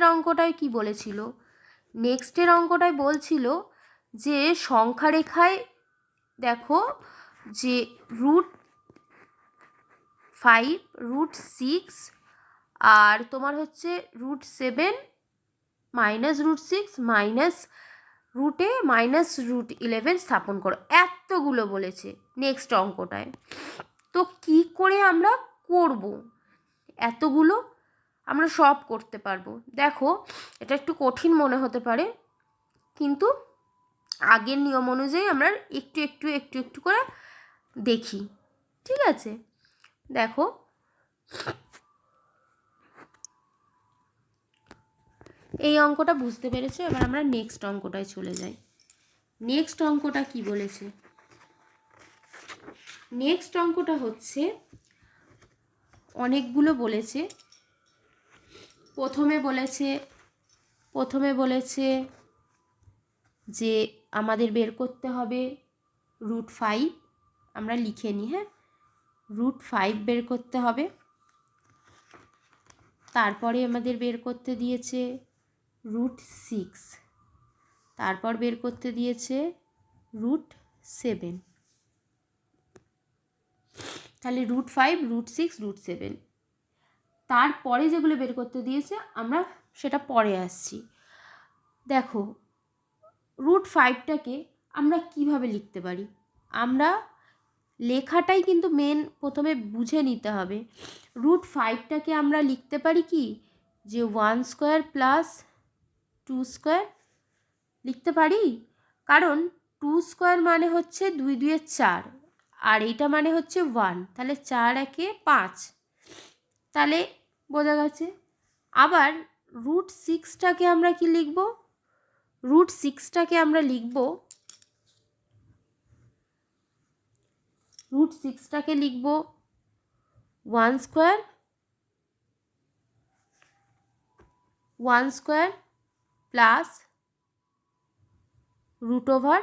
নেক্সটের অঙ্কটায় কি বলেছিল? নেক্সটের অঙ্কটায় বলছিল যে সংখ্যা রেখায় দেখো যে রুট ফাইভ রুট সিক্স আর তোমার হচ্ছে root seven minus root six minus রুটে মাইনাস রুট ইলেভেন স্থাপন করো। এতগুলো বলেছে নেক্সট অঙ্কটায়। তো কি করে আমরা করব? এতগুলো আমরা সব করতে পারব। দেখো, এটা একটু কঠিন মনে হতে পারে, কিন্তু আগের নিয়ম অনুযায়ী আমরা একটু একটু একটু একটু করে দেখি, ঠিক আছে? দেখো, এই অঙ্কটা বুঝতে পেরেছ? এবার আমরা নেক্সট অঙ্কটায় চলে যাই। নেক্সট অঙ্কটা কি বলেছে? নেক্সট অঙ্কটা হচ্ছে, অনেকগুলো বলেছে প্রথমে বলেছে প্রথমে বলেছে যে আমাদের বের করতে হবে রুট ফাইভ আমরা লিখে নিই হ্যাঁ? রুট ফাইভ বের করতে হবে। তারপরে আমাদের বের করতে দিয়েছে রুট সিক্স তারপর বের করতে দিয়েছে রুট সেভেন তাহলে root five root six root seven তারপরে যেগুলো বের করতে দিয়েছে, আমরা সেটা পরে আসছি। দেখো রুট ফাইভটাকে আমরা কীভাবে লিখতে পারি? আমরা লেখাটাই কিন্তু মেন প্রথমে বুঝে নিতে হবে। রুট ফাইভটাকে আমরা লিখতে পারি কি? যে one square plus two square লিখতে পারি? কারণ টু স্কোয়ার মানে হচ্ছে দুই দুইয়ের চার, আর এইটা মানে হচ্ছে ওয়ান তাহলে চার একে পাঁচ। তাহলে বোঝা গেছে আবার রুট সিক্সটাকে আমরা কি লিখব? রুট সিক্সটাকে আমরা লিখব। রুট সিক্সটাকে লিখব one square one square plus root over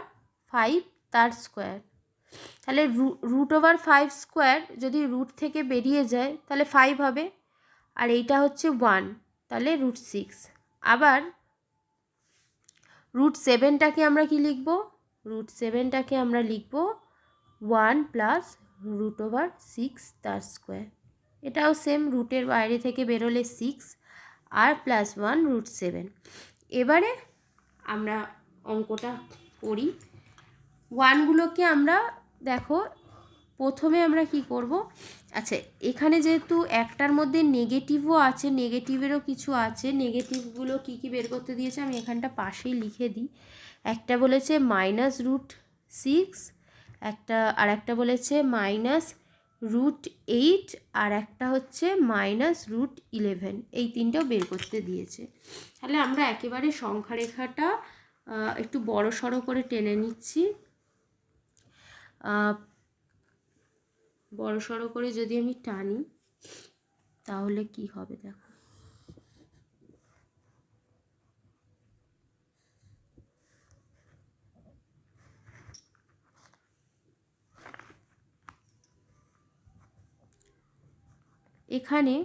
five তার স্কোয়ার তাহলে রুট ওভার ফাইভ স্কোয়ার যদি রুট থেকে বেরিয়ে যায়, তাহলে ফাইভ হবে। আর এইটা হচ্ছে ওয়ান তাহলে রুট সিক্স আবার রুট সেভেনটাকে আমরা কি লিখব? রুট সেভেনটাকে আমরা লিখব one plus root over six তার স্কোয়ার এটাও সেম রুটের বাইরে থেকে বেরোলে সিক্স আর প্লাস ওয়ান রুট সেভেন এবারে আমরা অঙ্কটা করি। ওয়ানগুলোকে আমরা, দেখো, প্রথমে আমরা কি করব? আচ্ছা এখানে যেহেতু একটার মধ্যে নেগেটিভও আছে নেগেটিভেরও কিছু আছে নেগেটিভগুলো কি কি বের করতে দিয়েছে আমি এখানটা পাশেই লিখে দিই। একটা বলেছে মাইনাস রুট সিক্স একটা আর একটা বলেছে মাইনাস রুট এইট আর একটা হচ্ছে মাইনাস রুট ইলেভেন এই তিনটাও বের করতে দিয়েছে। তাহলে আমরা একেবারে সংখ্যা রেখাটা একটু বড় সড়ো করে টেনে নিচ্ছি। বড় সড়ো করে যদি আমি টানি, তাহলে কি হবে দেখো? এখানে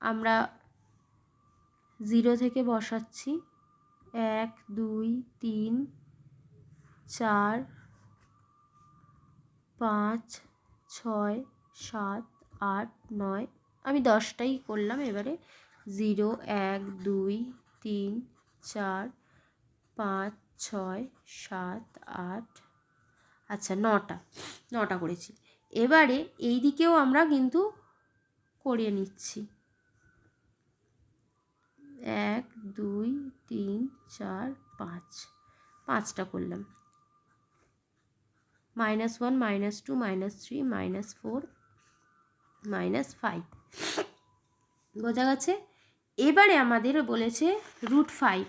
আমরা জিরো থেকে বসাচ্ছি। এক, দুই, তিন, চার, পাঁচ ছয়, সাত, আট, নয়, আমি দশটাই করলাম এবারে। জিরো, এক, দুই, তিন, চার, পাঁচ, ছয়, সাত, আট আচ্ছা নটা নটা করেছি। এবারে এই দিকেও আমরা কিন্তু করিয়ে নিচ্ছি। এক, দুই, তিন, চার, পাঁচ, পাঁচটা করলাম। Minus one minus two minus three minus four minus five বোঝা গেছে? এবারে আমাদের বলেছে রুট ফাইভ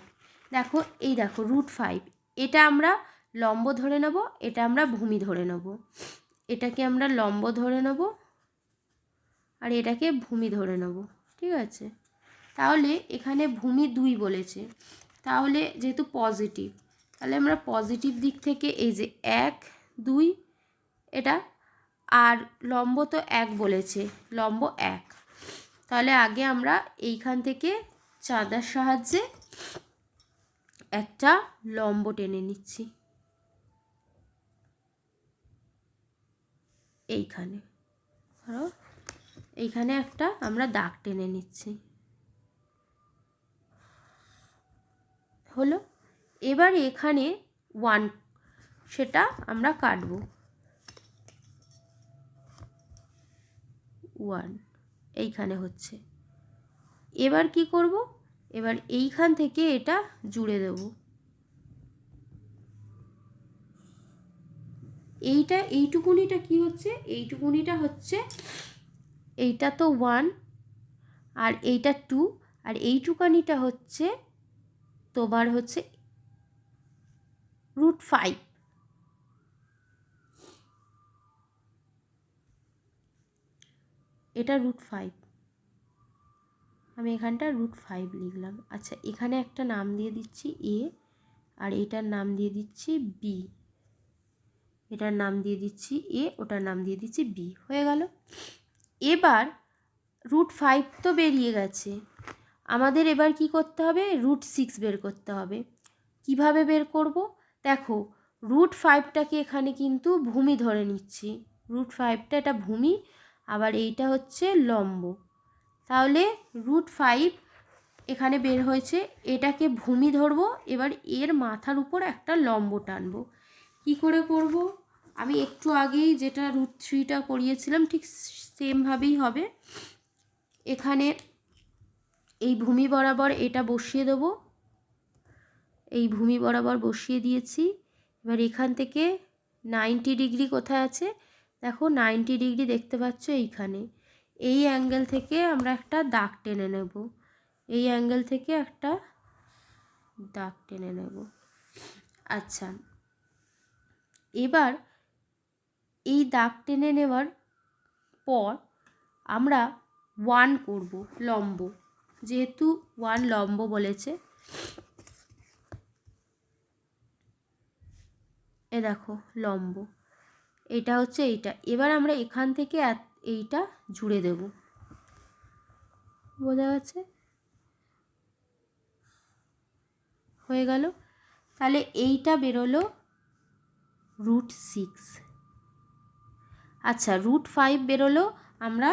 দেখো, এই দেখো রুট ফাইভ এটা আমরা লম্ব ধরে নেব, এটা আমরা ভূমি ধরে নেব। এটাকে আমরা লম্ব ধরে নেব আর এটাকে ভূমি ধরে নেব, ঠিক আছে? তাহলে এখানে ভূমি দুই বলেছে। তাহলে যেহেতু পজিটিভ তাহলে আমরা পজিটিভ দিক থেকে এই যে এক দুই, এটা আর লম্ব তো এক বলেছে, লম্ব এক। তাহলে আগে আমরা এইখান থেকে চাঁদার সাহায্যে একটা লম্ব টেনে নিচ্ছি। এইখানে, ধরো, এইখানে একটা আমরা দাগ টেনে নিচ্ছি। হলো? এবার এখানে ওয়ান সেটা আমরা কাটবো। ওয়ান এইখানে হচ্ছে। এবার কি করব? এবার এইখান থেকে এটা জুড়ে দেব। এইটা, এইটুকুনিটা কি হচ্ছে? এইটুকুনিটা হচ্ছে, এইটা তো ওয়ান আর এইটা টু আর এইটুকানিটা হচ্ছে, তোমার হচ্ছে রুট ফাইভ এটা রুট ফাইভ আমি এখানটা রুট ফাইভ লিখলাম। আচ্ছা এখানে একটা নাম দিয়ে দিচ্ছি এ আর এটার নাম দিয়ে দিচ্ছি বি এটার নাম দিয়ে দিচ্ছি এ ওটার নাম দিয়ে দিচ্ছি বি হয়ে গেল। এবার রুট ফাইভ তো বেরিয়ে গেছে। আমাদের এবার কি করতে হবে? রুট সিক্স বের করতে হবে। কীভাবে বের করব? দেখো রুট ফাইভটাকে এখানে কিন্তু ভূমি ধরে নিচ্ছি। রুট ফাইভটা এটা ভূমি আবার এইটা হচ্ছে লম্ব। তাহলে রুট ফাইভ এখানে বের হয়েছে, এটাকে ভূমি ধরবো, এবার এর মাথার উপর একটা লম্ব টানবো। কি করে করব? আমি একটু আগেই যেটা রুট থ্রিটা করিয়েছিলাম, ঠিক সেমভাবেই হবে। এখানে এই ভূমি বরাবর এটা বসিয়ে দেবো। এই ভূমি বরাবর বসিয়ে দিয়েছি। এবার এখান থেকে নাইনটি ডিগ্রি কোথায় আছে? দেখো নাইনটি ডিগ্রি দেখতে পাচ্ছ এইখানে। এই অ্যাঙ্গেল থেকে আমরা একটা দাগ টেনে নেব। এই অ্যাঙ্গেল থেকে একটা দাগ টেনে নেব। আচ্ছা এবার এই দাগ টেনে নেওয়ার পর আমরা ওয়ান করব লম্ব। যেহেতু ওয়ান লম্ব বলেছে। এ দেখো, লম্ব। এটা হচ্ছে এইটা। এবার আমরা এখান থেকে এইটা জুড়ে দেব। বোঝা যাচ্ছে? হয়ে গেল। তাহলে এইটা বেরোলো রুট সিক্স। আচ্ছা রুট ফাইভ বেরোলো, আমরা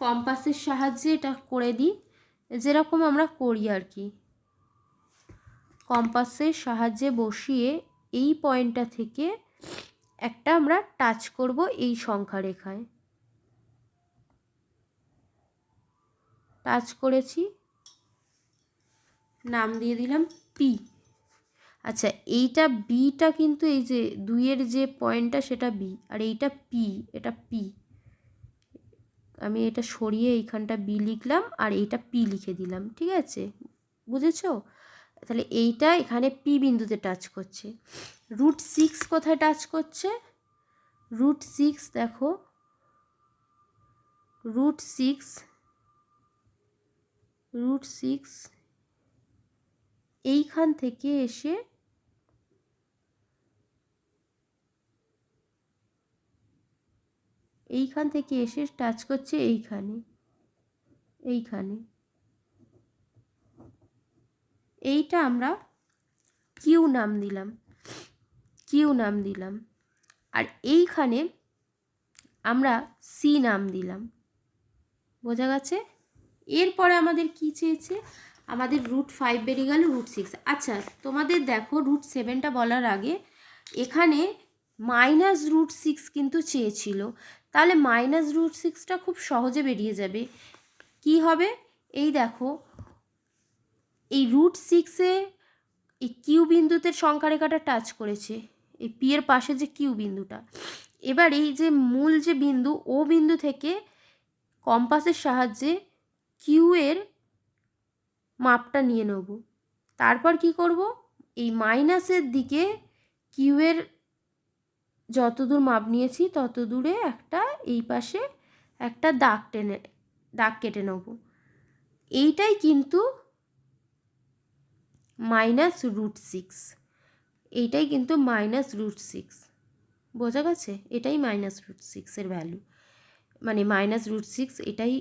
কম্পাসের সাহায্যে এটা করে দিই। যেরকম আমরা করি আর কি। কম্পাসের সাহায্যে বসিয়ে এই পয়েন্টটা থেকে একটা আমরা টাচ করব এই সংখ্যা রেখায় টাচ করেছি। নাম দিয়ে দিলাম পি আচ্ছা এইটা বিটা কিন্তু এই যে দুইয়ের যে পয়েন্টটা সেটা বি আর এইটা পি এটা পি আমি এটা সরিয়ে এইখানটা বি লিখলাম, আর এইটা পি লিখে দিলাম, ঠিক আছে? বুঝেছ? তাহলে এইটা এখানে পি বিন্দুতে টাচ করছে। রুট সিক্স কোথায় টাচ করছে? রুট সিক্স দেখো। রুট সিক্স রুট সিক্স এইখান থেকে এসে এইখান থেকে এসে টাচ করছে এইখানে এইখানে। এইটা আমরা কিউ নাম দিলাম। কিউ নাম দিলাম। আর এইখানে আমরা সি নাম দিলাম। বোঝা গেছে? এরপরে আমাদের কি চেয়েছে? আমাদের রুট ফাইভ বেরিয়ে গেল, রুট সিক্স। আচ্ছা তোমাদের দেখো রুট সেভেনটা বলার আগে এখানে মাইনাস রুট সিক্স কিন্তু চেয়েছিল। তাহলে মাইনাস রুট সিক্সটা খুব সহজে বেরিয়ে যাবে। কি হবে? এই দেখো এই রুট সিক্সে এই কিউ বিন্দুতে সংখ্যা রেখাটা টাচ করেছে। এই পি এর পাশে যে কিউ বিন্দুটা। এবার এই যে মূল যে বিন্দু, ও বিন্দু থেকে কম্পাসের সাহায্যে কিউ এর মাপটা নিয়ে নেব। তারপর কি করব? এই মাইনাসের দিকে কিউ এর যত দূর মাপ নিয়েছি তত দূরে একটা এই পাশে একটা দাগ টেনে, দাগ কেটে নেব। এইটাই কিন্তু মাইনাস রুট সিক্স এইটাই কিন্তু মাইনাস রুট সিক্স বোঝা গেছে? এটাই মাইনাস রুট সিক্সের ভ্যালু মানে মাইনাস রুট সিক্স এটাই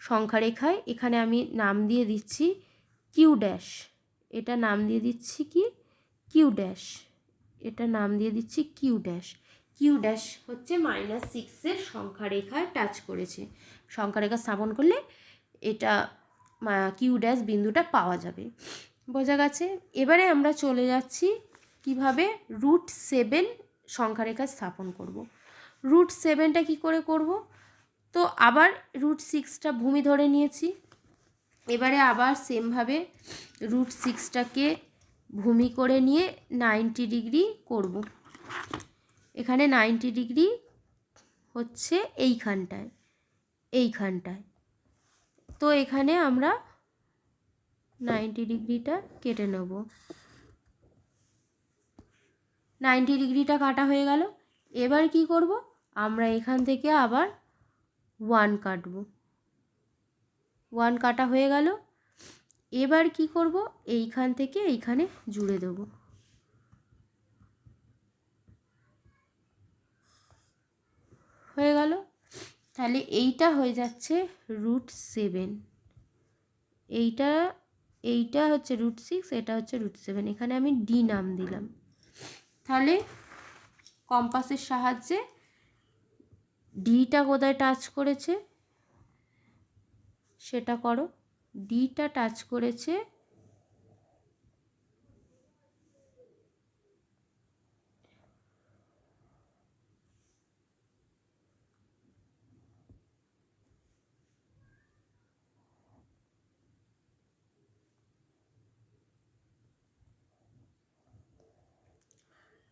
সংখ্যা রেখায় এখানে আমি নাম দিয়ে দিচ্ছি কিউ ড্যাশ এটা নাম দিয়ে দিচ্ছি কি? কিউ ড্যাশ এটা নাম দিয়ে দিচ্ছি কিউ ড্যাশ কিউ ড্যাশ হচ্ছে মাইনাস সিক্সের সংখ্যা রেখায় টাচ করেছে। সংখ্যা রেখা স্থাপন করলে এটা কিউ ড্যাশ বিন্দুটা পাওয়া যাবে। বোঝা গেছে। এবারে আমরা চলে যাচ্ছি কীভাবে রুট সেভেন সংখ্যা রেখা স্থাপন করব। রুট সেভেনটা কি করে করব? তো আবার রুট সিক্সটা ভূমি ধরে নিয়েছি। এবারে আবার সেমভাবে রুট সিক্সটাকে ভূমি করে নিয়ে নাইনটি ডিগ্রি করব। এখানে নাইনটি ডিগ্রি হচ্ছে এইখানটায় এইখানটায়। তো এখানে আমরা নাইনটি ডিগ্রিটা কেটে নেব। নাইনটি ডিগ্রিটা কাটা হয়ে গেল। এবার কি করব? আমরা এখান থেকে আবার ওয়ান কাটব। ওয়ান কাটা হয়ে গেল। এবার কি করব? এইখান থেকে এইখানে জুড়ে দেব। হয়ে গেল। তাহলে এইটা হয়ে যাচ্ছে রুট সেভেন। এইটা এইটা হচ্ছে রুট সিক্স এটা হচ্ছে রুট সেভেন এখানে আমি ডি নাম দিলাম। তাহলে কম্পাসের সাহায্যে ডিটা কোথায় টাচ করেছে? সেটা করো। ডিটা টাচ করেছে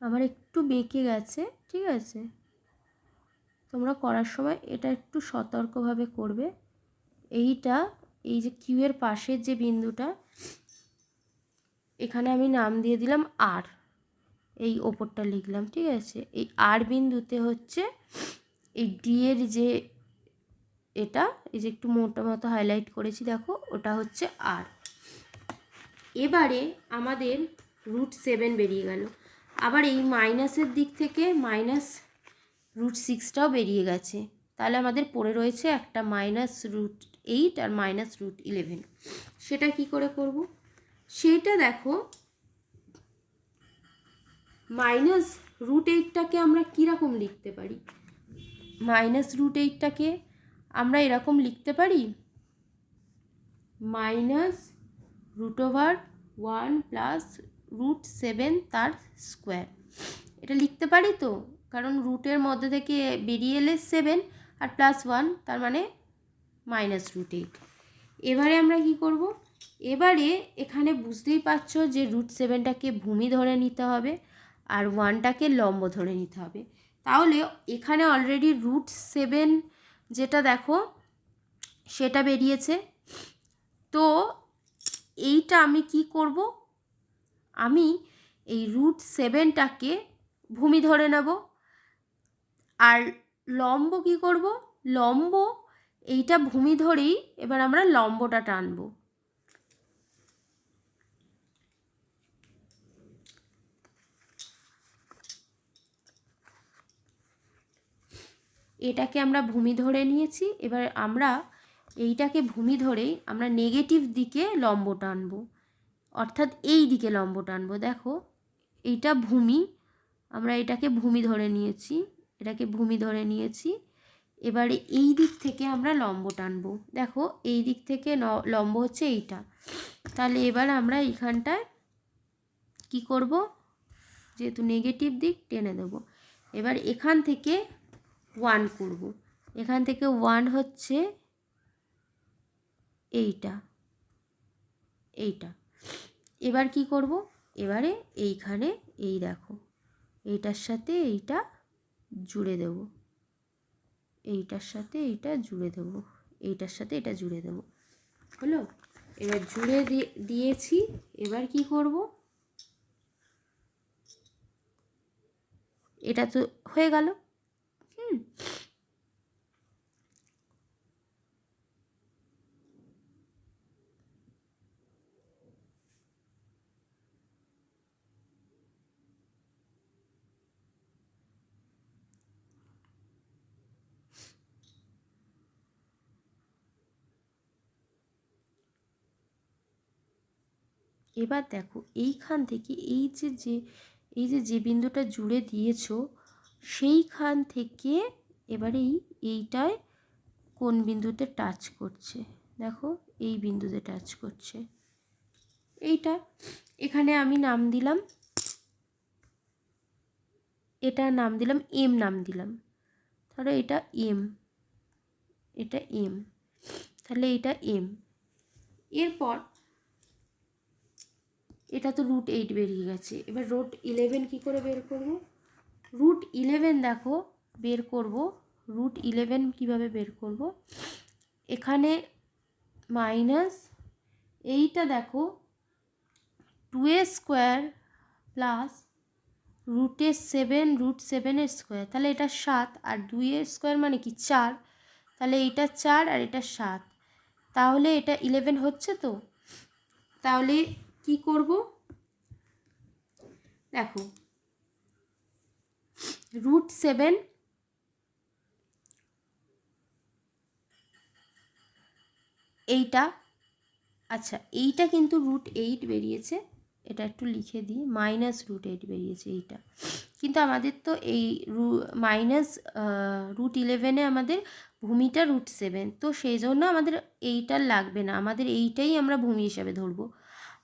আমার একটু বেঁকে গেছে, ঠিক আছে? তোমরা করার সময় এটা একটু সতর্কভাবে করবে। এইটা, এই যে কিউয়ের পাশের যে বিন্দুটা, এখানে আমি নাম দিয়ে দিলাম আর এই ওপরটা লিখলাম, ঠিক আছে? এই আর বিন্দুতে হচ্ছে এই ডি এর যে এটা, এই যে একটু মোটা মতো হাইলাইট করেছি, দেখো, ওটা হচ্ছে আর এবারে আমাদের রুট সেভেন বেরিয়ে গেল। আবার এই মাইনাসের দিক থেকে মাইনাস রুট সিক্সটাও বেরিয়ে গেছে। তাহলে আমাদের পড়ে রয়েছে একটা মাইনাস রুট এইট আর মাইনাস রুট ইলেভেন। সেটা কি করে করব? সেটা দেখো, মাইনাস রুট এইটটাকে আমরা কীরকম লিখতে পারি? মাইনাস রুট এইটটাকে আমরা এরকম লিখতে পারি? Minus root over one plus root seven তার স্কোয়ার এটা লিখতে পারি তো? কারণ রুটের মধ্যে থেকে বেরিয়ে এলে সেভেন আর প্লাস ওয়ান তার মানে মাইনাস রুট এইট এবারে আমরা কি করব? এবারে এখানে বুঝতেই পারছ যে রুট সেভেনটাকে ভূমি ধরে নিতে হবে আর ওয়ানটাকে লম্ব ধরে নিতে হবে। তাহলে এখানে অলরেডি রুট সেভেন যেটা দেখো, সেটা বেরিয়েছে। তো এইটা আমি কি করব? আমি এই রুট সেভেনটাকে ভূমি ধরে নেব। আর লম্ব কি করব? লম্ব এইটা ভূমি ধরেই এবার আমরা লম্বটা টানবো। এটাকে আমরা ভূমি ধরে নিয়েছি, এবার আমরা এইটাকে ভূমি ধরেই আমরা নেগেটিভ দিকে লম্ব টানবো। অর্থাৎ এই দিকে লম্ব টানবো, দেখো। এইটা ভূমি, আমরা এটাকে ভূমি ধরে নিয়েছি, এটাকে ভূমি ধরে নিয়েছি। এবারে এই দিক থেকে আমরা লম্ব টানবো। দেখো, এই দিক থেকে লম্ব হচ্ছে এইটা। তাহলে এবার আমরা এইখানটায় কি করব? যেহেতু নেগেটিভ দিক, টেনে দেব। এবার এখান থেকে ওয়ান করব। এখান থেকে ওয়ান হচ্ছে এইটা। এইটা। এবার কি করব? এবারে এইখানে এই দেখো। এইটার সাথে এইটা জুড়ে দেব। এইটার সাথে এইটা জুড়ে দেব। এইটার সাথে এটা জুড়ে দেব। হলো? এবার জুড়ে দিয়েছি। এবার কি করব? এটা তো হয়ে গেল। হুম? এবার দেখো, এইখান থেকে এই যে যে, এই যে যে বিন্দুটা জুড়ে দিয়েছ, সেইখান থেকে এবারে এই এইটায় কোন বিন্দুতে টাচ করছে? দেখো, এই বিন্দুতে টাচ করছে। এইটা, এখানে আমি নাম দিলাম, এটা নাম দিলাম এম নাম দিলাম। ধরো এটা এম এটা এম তাহলে এটা এম এরপর এটা তো রুট এইট বেরিয়ে গেছে। এবার রুট ইলেভেন কী করে বের করব? রুট ইলেভেন দেখো, বের করব। রুট ইলেভেন কীভাবে বের করব? এখানে মাইনাস এইটা দেখো টু এ স্কোয়ার প্লাস রুটের সেভেন রুট সেভেনের স্কোয়ার তাহলে এটা সাত, আর দুইয়ের স্কোয়ার মানে কি চার? তাহলে এইটা চার আর এটা সাত। তাহলে এটা ইলেভেন হচ্ছে তো? তাহলে কি করব? দেখো। রুট সেভেন এইটা আচ্ছা এইটা কিন্তু রুট এইট বেরিয়েছে। এটা একটু লিখে দিই। মাইনাস রুট এইট বেরিয়েছে এইটা। কিন্তু আমাদের তো এই রু মাইনাস রুট ইলেভেনে আমাদের ভূমিটা রুট সেভেন তো সেই জন্য আমাদের এইটার লাগবে না। আমাদের এইটাই আমরা ভূমি হিসাবে ধরবো।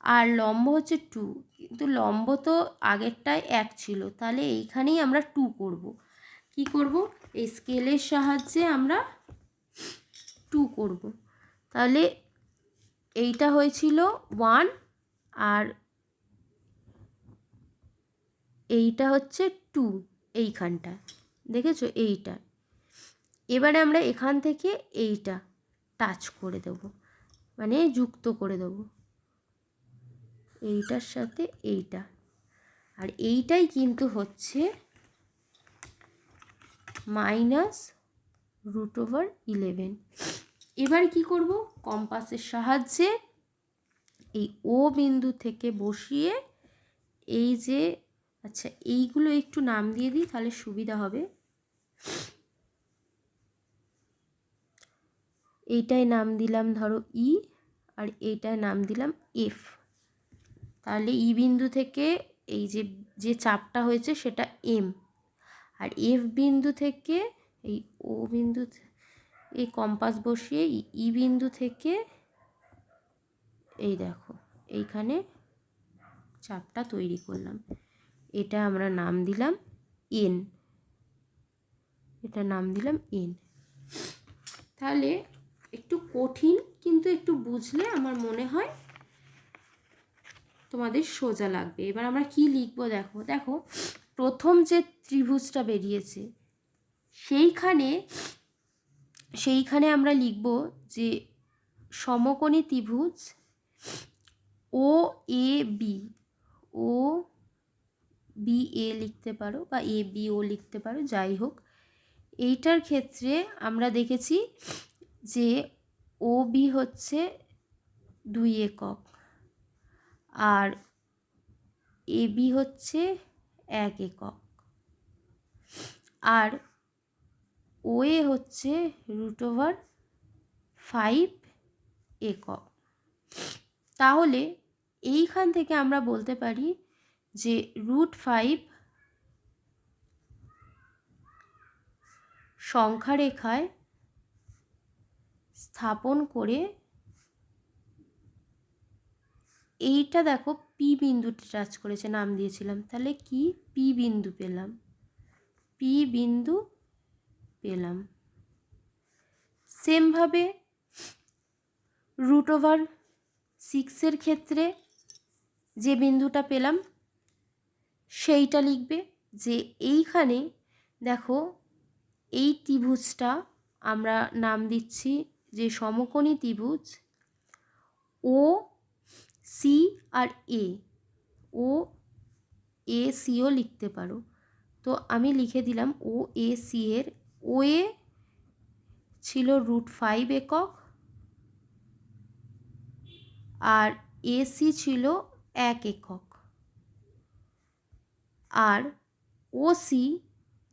আর লম্ব হচ্ছে টু কিন্তু লম্ব তো আগেরটায় এক ছিল, তাহলে এইখানেই আমরা টু করব। কি করব? এই স্কেলের সাহায্যে আমরা টু করব। তাহলে এইটা হয়েছিল ওয়ান আর এইটা হচ্ছে টু এইখানটা, দেখেছ? এইটা। এবারে আমরা এখান থেকে এইটা টাচ করে দেব মানে যুক্ত করে দেব। এইটার সাথে এইটা। আর এইটাই কিন্তু হচ্ছে মাইনাস রুট ওভার ইলেভেন এবার কি করব? কম্পাসের সাহায্যে এই ও বিন্দু থেকে বসিয়ে এই যে আচ্ছা এইগুলো একটু নাম দিয়ে দিই, তাহলে সুবিধা হবে। এইটায় নাম দিলাম ধরো ই আর এইটায় নাম দিলাম এফ তাহলে ই বিন্দু থেকে এই যে যে চাপটা হয়েছে সেটা এম আর এফ বিন্দু থেকে এই ও বিন্দু এই কম্পাস বসিয়ে ই বিন্দু থেকে এই দেখো, এইখানে চাপটা তৈরি করলাম। এটা আমরা নাম দিলাম এন এটা নাম দিলাম এন তাহলে একটু কঠিন কিন্তু একটু বুঝলে আমার মনে হয় তোমাদের সোজা লাগবে। এবার আমরা কি লিখব দেখো? দেখো, প্রথম যে ত্রিভুজটা বেরিয়েছে, সেইখানে সেইখানে আমরা লিখব যে সমকোণী ত্রিভুজ ও A B O B A লিখতে পারো বা এ বি ও লিখতে পারো, যাই হোক। এইটার ক্ষেত্রে আমরা দেখেছি যে ও বি হচ্ছে দুই একক। আর এ বি হচ্ছে এক একক। আর ও এ হচ্ছে রুট ওভার ফাইভ একক। তাহলে এইখান থেকে আমরা বলতে পারি যে রুট ফাইভ সংখ্যারেখায় স্থাপন করে এইটা দেখো পি বিন্দুটি টাচ করেছে, নাম দিয়েছিলাম। তাহলে কি? পি বিন্দু পেলাম। পি বিন্দু পেলাম। সেমভাবে রুট ওভার সিক্সের ক্ষেত্রে যে বিন্দুটা পেলাম, সেইটা লিখবে যে এইখানে দেখো এই ত্রিভুজটা আমরা নাম দিচ্ছি যে সমকোণী ত্রিভুজ ও সি আর এ। ও, এ সিও লিখতে পারো। তো আমি লিখে দিলাম ও, এ, সি এর। ও, এ ছিল রুট ফাইভ একক। আর এসি ছিল এক একক। আর ওসি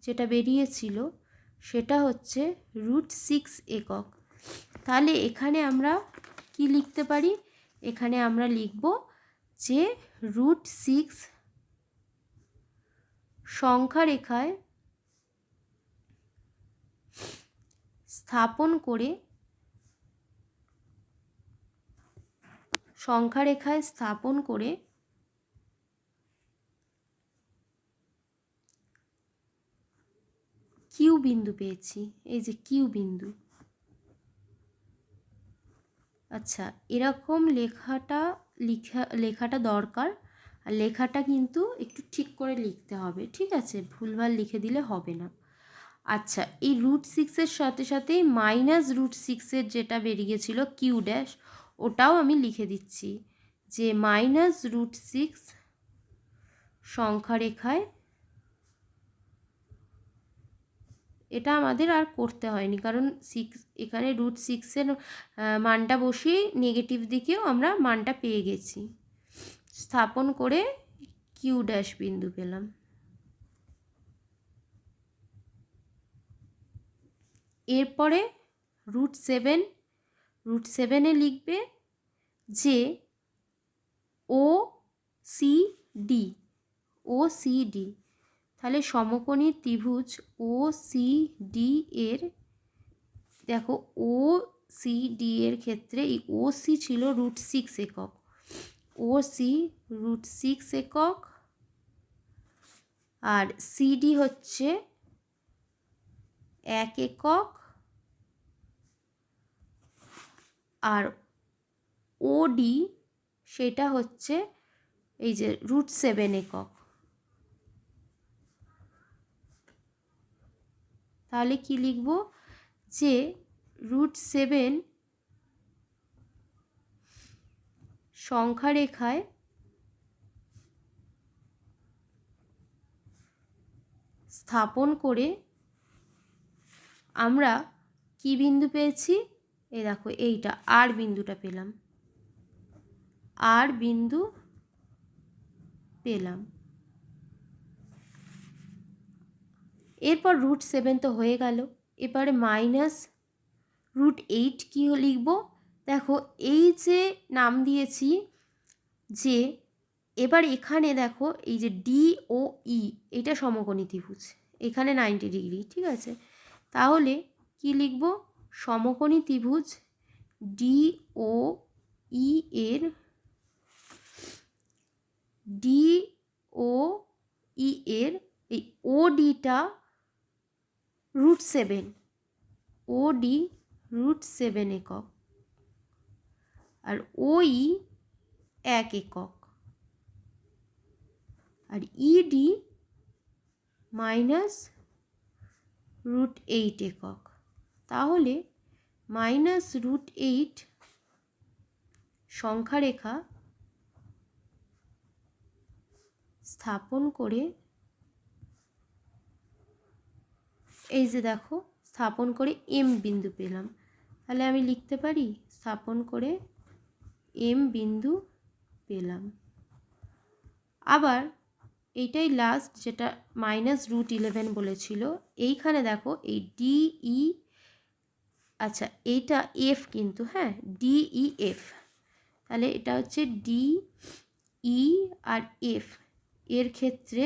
যেটা বেরিয়েছিল সেটা হচ্ছে রুট সিক্স একক। তাহলে এখানে আমরা কি লিখতে পারি? এখানে আমরা লিখব যে রুট সিক্স সংখ্যা রেখায় স্থাপন করে সংখ্যা রেখায় স্থাপন করে কিউ বিন্দু পেয়েছি, এই যে কিউ বিন্দু। আচ্ছা এরকম লেখাটা লিখা, লেখাটা দরকার। আর লেখাটা কিন্তু একটু ঠিক করে লিখতে হবে, ঠিক আছে? ভুলভাল লিখে দিলে হবে না। আচ্ছা এই রুট সিক্সের সাথে সাথে মাইনাস রুট সিক্সের যেটা বেরিয়েছিল কিউ ড্যাশ ওটাও আমি লিখে দিচ্ছি। যে মাইনাস রুট সিক্স সংখ্যা রেখায় এটা আমাদের আর করতে হয়নি। কারণ সিক্স এখানে রুট সিক্সের মানটা বসিয়ে নেগেটিভ দিকেও আমরা মানটা পেয়ে গেছি। স্থাপন করে কিউ ড্যাশ বিন্দু পেলাম। এরপরে রুট সেভেন রুট সেভেনে লিখবে যে O C D O C D তাহলে সমকোণী ত্রিভুজ ও সি ডি এর, দেখো ও সি ডি এর ক্ষেত্রে এই ও সি ছিল রুট সিক্স একক। ও সি রুট সিক্স একক আর সিডি হচ্ছে এক একক আর ওডি সেটা হচ্ছে এই যে রুট সেভেন একক। তাহলে কি লিখব? যে রুট সেভেন সংখ্যারেখায় স্থাপন করে আমরা কি বিন্দু পেয়েছি? এ দেখো, এইটা আর বিন্দুটা পেলাম। আর বিন্দু পেলাম। এরপর রুট সেভেন তো হয়ে গেল। এবারে মাইনাস রুট এইট কী লিখব? দেখো এই যে নাম দিয়েছি যে এবার এখানে দেখো এই যে ডি ও ই এটা সমকোণী ত্রিভুজ এখানে নাইনটি ডিগ্রি ঠিক আছে? তাহলে কি লিখব? সমকোণী ত্রিভুজ ডি ও ই এর ডি ও ই এর এই O ডিটা root seven O D root seven একক, আর ওই এক একক, আর E D minus root eight একক। তাহলে মাইনাস রুট এইট সংখ্যারেখা স্থাপন করে এই যে দেখো, স্থাপন করে এম বিন্দু পেলাম। তাহলে আমি লিখতে পারি, স্থাপন করে এম বিন্দু পেলাম। আবার এইটাই লাস্ট যেটা মাইনাস রুট ইলেভেন বলেছিল, এইখানে দেখো এই ডিই আচ্ছা এইটা এফ কিন্তু হ্যাঁ ডিই এফ তাহলে এটা হচ্ছে ডি ই আর এফ এর ক্ষেত্রে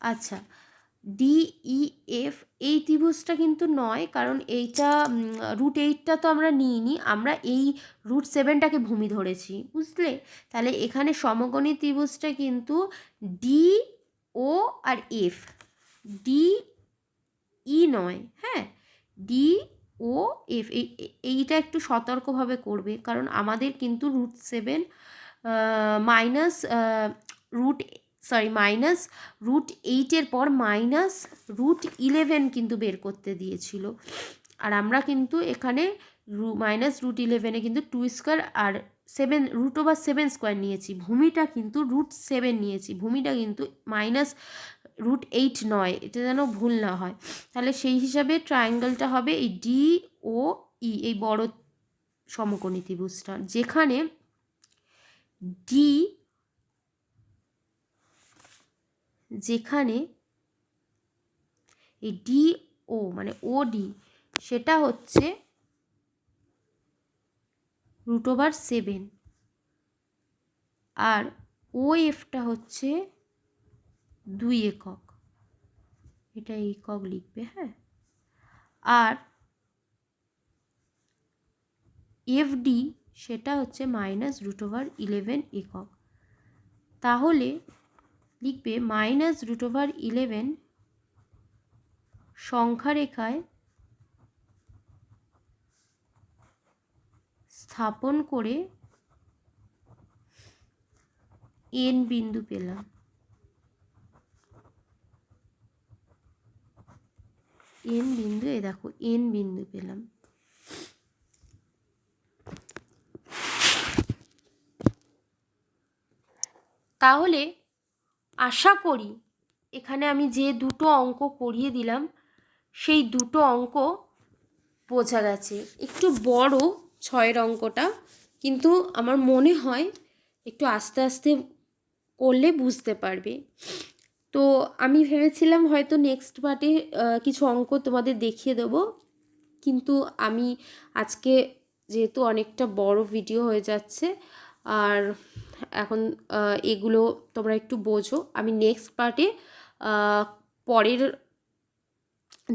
আচ্ছা ডিইএফ এই ত্রিভুজটা কিন্তু নয়, কারণ এইটা রুট এইটটা তো আমরা নিইনি, আমরা এই রুট সেভেনটাকে ভূমি ধরেছি, বুঝলে? তাহলে এখানে সমগণী ত্রিভুজটা কিন্তু ডি ও আর এফ ডি ই নয় হ্যাঁ? ডি ও এফ এইটা একটু সতর্কভাবে করবে, কারণ আমাদের কিন্তু root seven minus root sorry minus root এইটের পর মাইনাস রুট ইলেভেন কিন্তু বের করতে দিয়েছিল। আর আমরা কিন্তু এখানে রু মাইনাস রুট ইলেভেনে কিন্তু টু স্কোয়ার আর seven root over seven square নিয়েছি। ভূমিটা কিন্তু রুট সেভেন নিয়েছি। ভূমিটা কিন্তু মাইনাস রুট এইট নয়। এটা যেন ভুল না হয়। তাহলে সেই হিসাবে ট্রায়াঙ্গেলটা হবে এই ডি ও ই এই বড় সমকোণী ত্রিভুজটা যেখানে ডি যেখানে এই ডি ও মানে ও ডি সেটা হচ্ছে রুট ওভার সেভেন আর ও এফটা হচ্ছে দুই একক। এটা একক লিখবে হ্যাঁ? আর এফডি সেটা হচ্ছে মাইনাস রুট ওভার ইলেভেন একক। তাহলে লিখবে মাইনাস রুট ওভার ইলেভেন সংখ্যা রেখায় স্থাপন করে এন বিন্দু পেলাম। এন বিন্দু এ দেখো এন বিন্দু পেলাম। তাহলে আশা করি এখানে আমি যে দুটো অঙ্ক করিয়ে দিলাম, সেই দুটো অঙ্ক বোঝা গেছে। একটু বড় ছয়ের অঙ্কটা, কিন্তু আমার মনে হয় একটু আস্তে আস্তে করলে বুঝতে পারবে। তো আমি ভেবেছিলাম হয়তো নেক্সট পার্টে কিছু অঙ্ক তোমাদের দেখিয়ে দেবো, কিন্তু আমি আজকে যেহেতু অনেকটা বড় ভিডিও হয়ে যাচ্ছে, আর এখন এগুলো তোমরা একটু বোঝো। আমি নেক্সট পার্টে পরের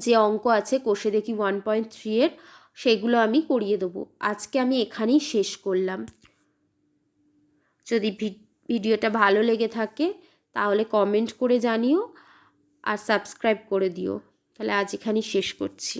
যে অঙ্ক আছে, কোষে দেখি ওয়ান পয়েন্ট থ্রি এর, সেগুলো আমি করিয়ে দেবো। আজকে আমি এখানেই শেষ করলাম। যদি ভিডিওটা ভালো লেগে থাকে, তাহলে কমেন্ট করে জানিও আর সাবস্ক্রাইব করে দিও। তাহলে আজ এখানেই শেষ করছি।